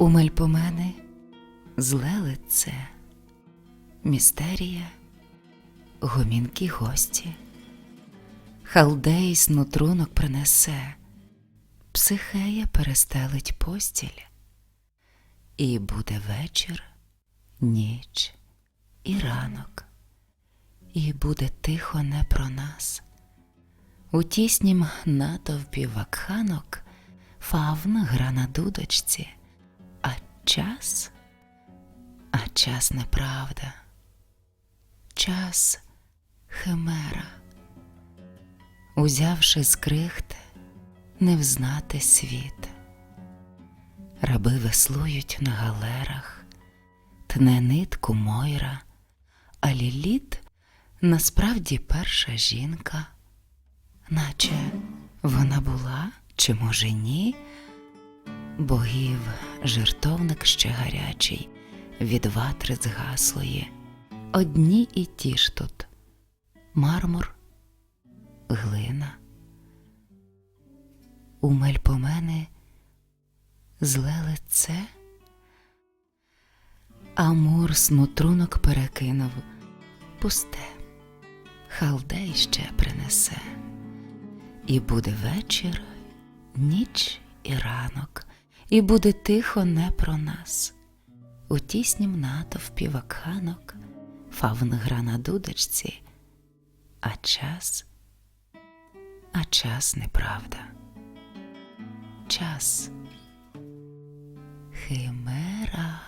Умель по мене зле лице, містерія, гомінкі гості, халдей снутрунок принесе, психея перестелить постіль, і буде вечір, ніч і ранок, і буде тихо не про нас. У тіснім натовпі вакханок фавн гра на дудочці, час, а час неправда, час химера. Узявши з крихти, не взнати світ. Раби веслують на галерах, тне нитку Мойра, а Ліліт насправді перша жінка, наче вона була, чи може ні? Богів жертовник ще гарячий, від ватри згаслої. Одні і ті ж тут. Мармур, глина. Умель по мене зле лице, Амур снутрунок перекинув, пусте, халдей ще принесе, і буде вечір, ніч і ранок, і буде тихо не про нас. У тіснім натовпі вакханок, фавн гра на дудочці, а час, а час неправда. Час химера.